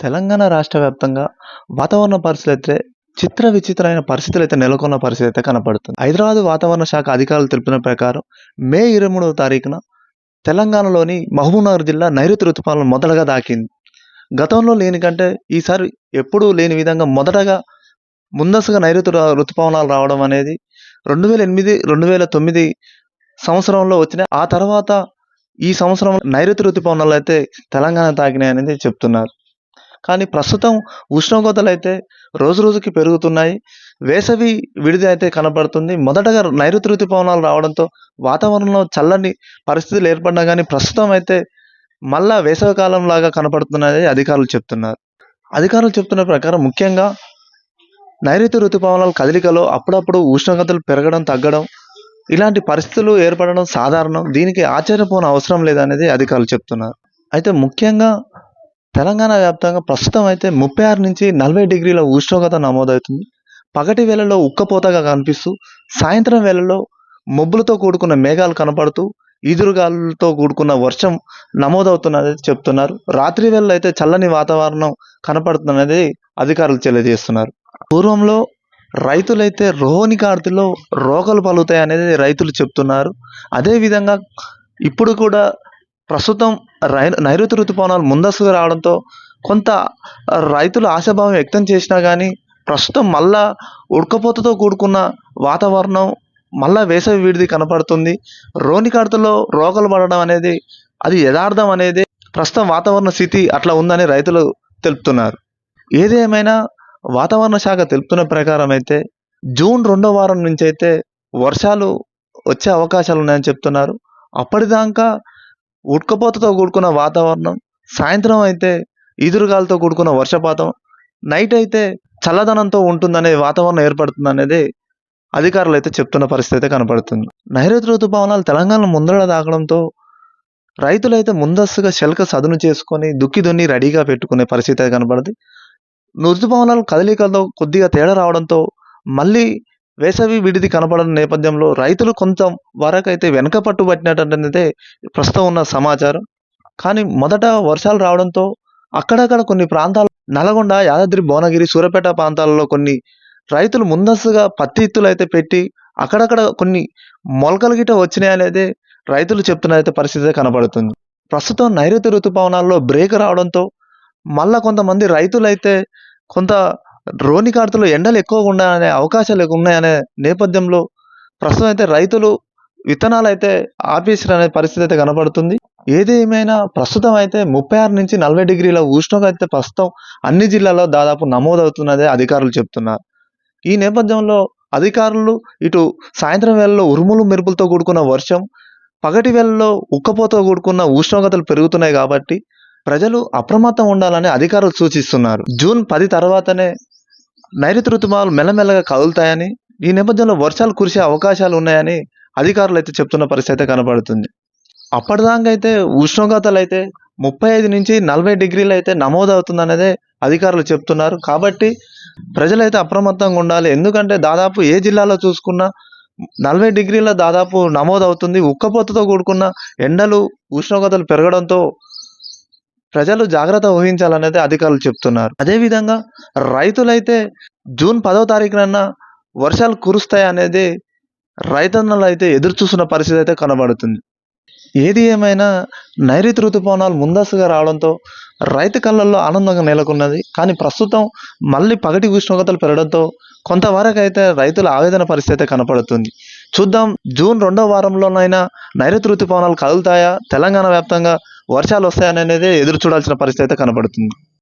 తెలంగాణ రాష్ట్ర వ్యాప్తంగా వాతావరణ పరిస్థితులు అయితే చిత్ర విచిత్రమైన పరిస్థితులు అయితే నెలకొన్న పరిస్థితి అయితే కనపడుతుంది. హైదరాబాద్ వాతావరణ శాఖ అధికారులు తెలిపిన ప్రకారం మే ఇరవై మూడవ తారీఖున తెలంగాణలోని మహబూబ్నగర్ జిల్లా నైరుతి ఋతుపాలను మొదటగా దాకింది. గతంలో లేని కంటే ఈసారి ఎప్పుడూ లేని విధంగా మొదటగా ముందస్తుగా నైరుతి ర- ఋతుపవనాలు రావడం అనేది రెండు వేల ఎనిమిది రెండు వేల తొమ్మిది సంవత్సరంలో వచ్చినాయి ఆ తర్వాత ఈ సంవత్సరం నైరుతి ఋతుపవనాలు అయితే తెలంగాణ తాకినాయి అనేది చెప్తున్నారు. కానీ ప్రస్తుతం ఉష్ణోగ్రతలు అయితే రోజు రోజుకి పెరుగుతున్నాయి. వేసవి విడిది అయితే కనబడుతుంది. మొదటగా నైరుతి ఋతుపవనాలు రావడంతో వాతావరణంలో చల్లని పరిస్థితులు ఏర్పడినా కానీ ప్రస్తుతం అయితే మళ్ళా వేసవికాలం లాగా కనపడుతున్నది అధికారులు చెప్తున్నారు. అధికారులు చెప్తున్న ప్రకారం ముఖ్యంగా నైరుతి ఋతుపవనాల కదలికలో అప్పుడప్పుడు ఉష్ణోగ్రతలు పెరగడం తగ్గడం ఇలాంటి పరిస్థితులు ఏర్పడడం సాధారణం. దీనికి ఆశ్చర్యపోన అవసరం లేదనేది అధికారులు చెప్తున్నారు. అయితే ముఖ్యంగా తెలంగాణ వ్యాప్తంగా ప్రస్తుతం అయితే ముప్పై ఆరు నుంచి నలభై డిగ్రీల ఉష్ణోగ్రత నమోదవుతుంది. పగటి వేళలో ఉక్కపోతగా కనిపిస్తూ సాయంత్రం వేళలో మబ్బులతో కూడుకున్న మేఘాలు కనపడుతూ ఈదురుగాలులతో కూడుకున్న వర్షం నమోదవుతున్నది చెప్తున్నారు. రాత్రి వేళలో అయితే చల్లని వాతావరణం కనపడుతున్నది అధికారులు తెలియజేస్తున్నారు. పూర్వంలో రైతులైతే రోహిణి కార్తెలో రోగాలు పలుతాయి అనేది రైతులు చెప్తున్నారు. అదేవిధంగా ఇప్పుడు కూడా ప్రస్తుతం రై నైరుతి ఋతుపవనాలు ముందస్తుగా రావడంతో కొంత రైతులు ఆశాభావం వ్యక్తం చేసినా కానీ ప్రస్తుతం మళ్ళా ఉడకపోతతో కూడుకున్న వాతావరణం మళ్ళా వేసవి విడిది కనపడుతుంది. రోని కార్తెలో రోగాలు పడడం అనేది అది యథార్థం అనేది ప్రస్తుతం వాతావరణ స్థితి అట్లా ఉందని రైతులు తెలుపుతున్నారు. ఏదేమైనా వాతావరణ శాఖ తెలుపుతున్న ప్రకారం అయితే జూన్ రెండో వారం నుంచి అయితే వర్షాలు వచ్చే అవకాశాలు ఉన్నాయని చెప్తున్నారు. అప్పటిదాకా ఉడకపోతతో కూడుకున్న వాతావరణం సాయంత్రం అయితే ఈదురుగాలతో కూడుకున్న వర్షపాతం నైట్ అయితే చల్లదనంతో ఉంటుందనే వాతావరణం ఏర్పడుతుంది అనేది అధికారులు అయితే చెప్తున్న పరిస్థితి అయితే కనపడుతుంది. నైరుతి ఋతుపవనాలు తెలంగాణ ముందర తాగడంతో రైతులైతే ముందస్తుగా శల్క సదును చేసుకొని దుక్కి దున్ని రెడీగా పెట్టుకునే పరిస్థితి అయితే కనపడుతుంది ఋతుపవనాలు కదలికలతో కొద్దిగా తేడా రావడంతో మళ్ళీ వేసవి విడిది కనపడని నేపథ్యంలో రైతులు కొంచెం వరకైతే వెనక పట్టు ప్రస్తుతం ఉన్న సమాచారం. కానీ మొదట వర్షాలు రావడంతో అక్కడక్కడ కొన్ని ప్రాంతాలు నల్గొండ యాదాద్రి భువనగిరి సూర్యాపేట ప్రాంతాలలో కొన్ని రైతులు ముందస్తుగా పత్తి ఇత్తులు అయితే పెట్టి అక్కడక్కడ కొన్ని మొలకలు గిట వచ్చినాయనేది రైతులు చెప్తున్న అయితే పరిస్థితి కనబడుతుంది. ప్రస్తుతం నైరుతి ఋతుపవనాల్లో బ్రేక్ రావడంతో మళ్ళా కొంతమంది రైతులైతే కొంత రోని కార్తలో ఎండలు ఎక్కువగా ఉన్నాయనే అవకాశాలు ఎక్కువ ఉన్నాయనే నేపథ్యంలో ప్రస్తుతం అయితే రైతులు విత్తనాలు అయితే ఆపేసిన అనే పరిస్థితి అయితే కనపడుతుంది. ఏది ఏమైనా ప్రస్తుతం అయితే ముప్పై ఆరు నుంచి నలభై డిగ్రీల ఉష్ణోగ్రత అయితే ప్రస్తుతం అన్ని జిల్లాల్లో దాదాపు నమోదవుతున్నదే అధికారులు చెప్తున్నారు. ఈ నేపథ్యంలో అధికారులు ఇటు సాయంత్రం వేళలో ఉరుములు మెరుపులతో కూడుకున్న వర్షం పగటి వేళల్లో ఉక్కపోతో కూడుకున్న ఉష్ణోగ్రతలు పెరుగుతున్నాయి కాబట్టి ప్రజలు అప్రమత్తం ఉండాలని అధికారులు సూచిస్తున్నారు. జూన్ పది తర్వాతనే నైరుతి ఋతుమాలు మెల్లమెల్లగా కదులుతాయని ఈ నేపథ్యంలో వర్షాలు కురిసే అవకాశాలు ఉన్నాయని అధికారులు అయితే చెప్తున్న పరిస్థితి అయితే కనబడుతుంది అప్పటిదాకా అయితే ఉష్ణోగ్రతలు అయితే ముప్పై ఐదు నుంచి నలభై డిగ్రీలు అయితే నమోదవుతుంది అనేది అధికారులు చెప్తున్నారు. కాబట్టి ప్రజలైతే అప్రమత్తంగా ఉండాలి. ఎందుకంటే దాదాపు ఏ జిల్లాలో చూసుకున్నా నలభై డిగ్రీల దాదాపు నమోదవుతుంది. ఉక్కపోతతో కూడుకున్న ఎండలు ఉష్ణోగ్రతలు పెరగడంతో ప్రజలు జాగ్రత్త వహించాలనేది అధికారులు చెప్తున్నారు. అదేవిధంగా రైతులైతే జూన్ పదో తారీఖున వర్షాలు కురుస్తాయి అనేది రైతన్నలు అయితే ఎదురు చూస్తున్న పరిస్థితి అయితే కనబడుతుంది. ఏది ఏమైనా నైరుతి ఋతుపవనాలు ముందస్తుగా రావడంతో రైతు కళ్ళల్లో ఆనందంగా నెలకొన్నది. కానీ ప్రస్తుతం మళ్ళీ పగటి ఉష్ణోగ్రతలు పెరగడంతో కొంతవరకు అయితే రైతుల ఆవేదన పరిస్థితి అయితే కనపడుతుంది. చూద్దాం. జూన్ రెండో వారంలోనైనా నైరుతి ఋతుపవనాలు కదులుతాయా? తెలంగాణ వ్యాప్తంగా వర్షాలు వస్తాయనేది ఎదురు చూడాల్సిన పరిస్థితి అయితే కనబడుతుంది